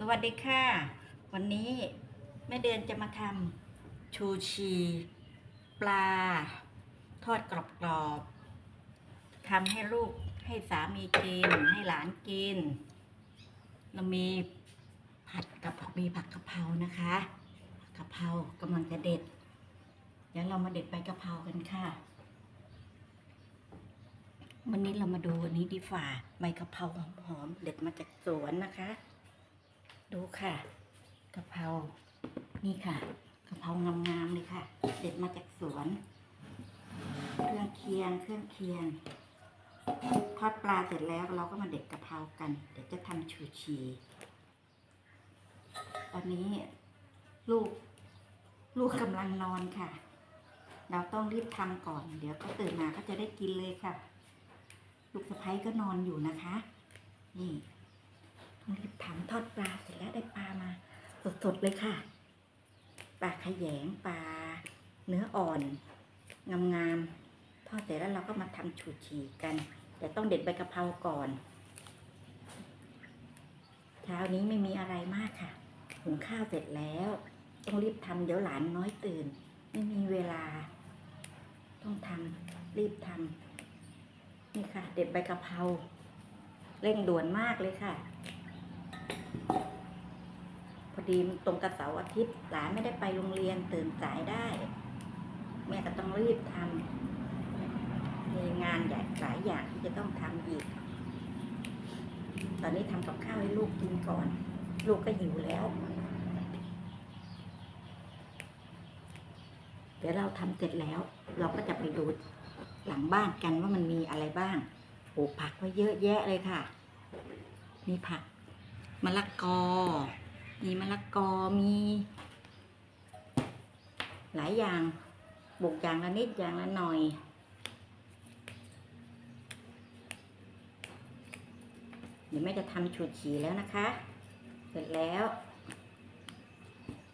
สวัสดีค่ะ วันนี้แม่เดือนจะมาทำชูชี ปลา ทอดกรอบๆทำให้ลูกให้สามีกิน ให้หลานกิน เรามีผัดกับมีผักกะเพรานะคะผักกะเพรากำลังจะเด็ด เดี๋ยวเรามาเด็ดใบกะเพรากันค่ะ วันนี้เรามาดูวันนี้ดีฝ่าใบกะเพราหอมๆเด็ดมาจากสวนนะคะ ดูค่ะกะเพรานี่ค่ะกะเพรางามๆเลยค่ะ เด็ดมาจากสวน เครื่องเคียงเครื่องเคียงทอดปลาเสร็จแล้วเราก็มาเด็ดกะเพรากัน เดี๋ยวจะทำชูชีตอนนี้ลูกลูกกำลังนอนค่ะ เราต้องรีบทำก่อน เดี๋ยวเขาตื่นมาก็จะได้กินเลยค่ะ ลูกสะพ้ยก็นอนอยู่นะคะ นี่ รีบทำทอดปลาเสร็จแล้วได้ปลามา สดๆเลยค่ะ ปลาขยงปลาเนื้ออ่อนงามๆทอดเสร็จแล้วเราก็มาทำชูชีกัน แต่ต้องเด็ดใบกะเพราก่อนเช้านี้ไม่มีอะไรมากค่ะหุงข้าวเสร็จแล้ว ต้องรีบทำเดี๋ยวหลานน้อยตื่น ไม่มีเวลา ต้องทำรีบทำนี่ค่ะ เด็ดใบกะเพราเร่งด่วนมากเลยค่ะ พอดีตรงกับเสาร์อาทิตย์หลานไม่ได้ไปโรงเรียนตื่นสายได้ แม่ก็ต้องรีบทำมีงานใหญ่หลายอย่างที่จะต้องทำอีก ตอนนี้ทำกับข้าวให้ลูกกินก่อน ลูกก็หิวแล้ว เดี๋ยวเราทำเสร็จแล้ว เราก็จะไปดูหลังบ้านกันว่ามันมีอะไรบ้างปลูกผักไว้เยอะแยะเลยค่ะ มีผัก มะละกอ มีมะละกอมี หลายอย่างปลูกอย่างละนิดอย่างละหน่อย เดี๋ยวแม่จะทำชูชีแล้วนะคะ เสร็จแล้ว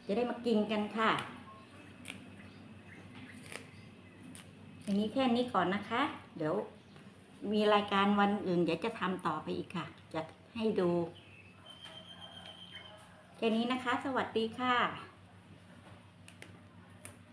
จะได้มากินกันค่ะอย่างนี้แค่นี้ก่อนนะคะ เดี๋ยวมีรายการวันอื่นเดี๋ยวจะทำต่อไปอีกค่ะ จะให้ดู แค่นี้นะคะ สวัสดีค่ะ